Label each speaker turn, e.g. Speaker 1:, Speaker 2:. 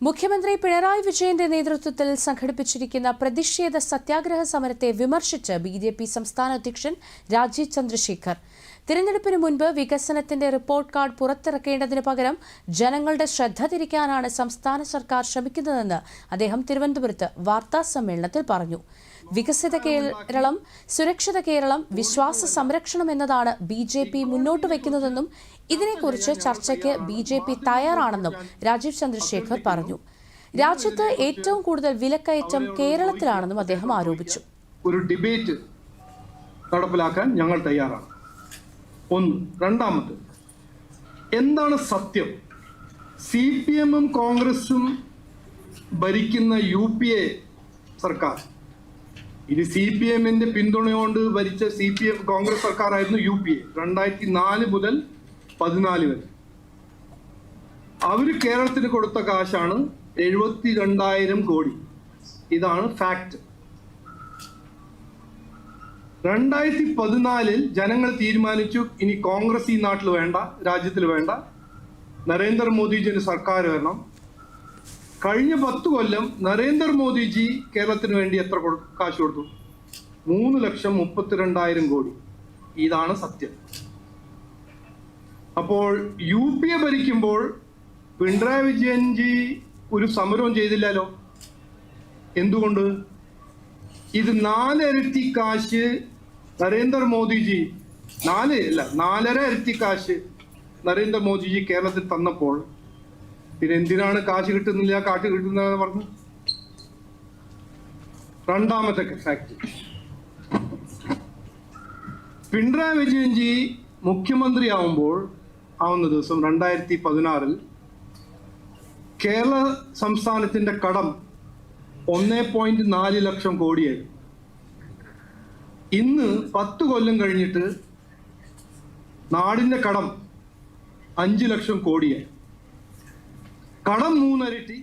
Speaker 1: മുഖ്യമന്ത്രി പിണറായി വിജയന്റെ നേതൃത്വത്തിൽ സംഘടിപ്പിച്ചിരിക്കുന്ന പ്രതിഷേധ സത്യാഗ്രഹ സമരത്തെ വിമർശിച്ച് ബി ജെ പി സംസ്ഥാന അധ്യക്ഷൻ രാജീവ് ചന്ദ്രശേഖർ. തിരഞ്ഞെടുപ്പിന് മുൻപ് വികസനത്തിന്റെ റിപ്പോർട്ട് കാർഡ് പുറത്തിറക്കേണ്ടതിന് പകരം ജനങ്ങളുടെ ശ്രദ്ധ തിരിക്കാനാണ് സംസ്ഥാന സർക്കാർ ശ്രമിക്കുന്നതെന്ന് അദ്ദേഹം തിരുവനന്തപുരത്ത് വാർത്താ സമ്മേളനത്തിൽ പറഞ്ഞു. വികസിത കേരളം സുരക്ഷിത കേരളം വിശ്വാസ സംരക്ഷണം എന്നതാണ് ബി ജെ പി മുന്നോട്ട് വയ്ക്കുന്നതെന്നും ഇതിനെക്കുറിച്ച് ചർച്ചയ്ക്ക് ബി ജെ പി തയ്യാറാണെന്നും രാജീവ് ചന്ദ്രശേഖർ പറഞ്ഞു. രാജ്യത്ത് ഏറ്റവും കൂടുതൽ വിലക്കയറ്റം കേരളത്തിലാണെന്നും അദ്ദേഹം ആരോപിച്ചു.
Speaker 2: ഒരു ഡിബേറ്റ് നടപ്പിലാക്കാൻ ഞങ്ങൾ തയ്യാറാണ്. ഒന്ന്. രണ്ടാമത് എന്താണ് സത്യം? സി പി എമ്മും കോൺഗ്രസും ഭരിക്കുന്ന യു പി എ സർക്കാർ. ഇത് സി പി എമ്മിന്റെ പിന്തുണയോണ്ട് ഭരിച്ച സി പി എം കോൺഗ്രസ് സർക്കാരായിരുന്നു യു പി എ രണ്ടായിരത്തി നാല് മുതൽ പതിനാല് വരെ. അവർ കേരളത്തിന് കൊടുത്ത കാശാണ് എഴുപത്തി രണ്ടായിരം കോടി. ഇതാണ് ഫാക്ട് രണ്ടായിരത്തി പതിനാലിൽ ജനങ്ങൾ തീരുമാനിച്ചു ഇനി കോൺഗ്രസ് ഈ നാട്ടിൽ വേണ്ട രാജ്യത്തിൽ വേണ്ട. നരേന്ദ്രമോദിജിന് സർക്കാർ വരണം. കഴിഞ്ഞ പത്ത് കൊല്ലം നരേന്ദ്രമോദിജി കേരളത്തിന് വേണ്ടി എത്ര കാശ് കൊടുത്തു? മൂന്ന് ലക്ഷം മുപ്പത്തിരണ്ടായിരം കോടി. ഇതാണ് സത്യം. അപ്പോൾ യു പി എ ഭരിക്കുമ്പോൾ പിണറായി വിജയൻജി ഒരു സമരവും ചെയ്തില്ലല്ലോ? എന്തുകൊണ്ട്? ഇത് നാലരട്ടി കാശ് നരേന്ദ്രമോദിജി നാല് അല്ല നാലര ഇരട്ടി കാശ് നരേന്ദ്രമോദിജി കേരളത്തിൽ തന്നപ്പോൾ. പിന്നെ എന്തിനാണ് കാശ് കിട്ടുന്നില്ല കാശ് കിട്ടുന്നതെന്ന് പറഞ്ഞു? രണ്ടാമത്തെ ഫാക്ട് പിണറായി വിജയൻജി മുഖ്യമന്ത്രി ആവുമ്പോൾ ആവുന്ന ദിവസം രണ്ടായിരത്തി പതിനാറിൽ കേരള സംസ്ഥാനത്തിന്റെ കടം ഒന്നേ പോയിന്റ് നാല് ലക്ഷം കോടിയായിരുന്നു ഇന്ന് പത്ത് കൊല്ലം കഴിഞ്ഞിട്ട് നാടിന്റെ കടം അഞ്ച് ലക്ഷം കോടിയായി. കടം മൂന്നരട്ടി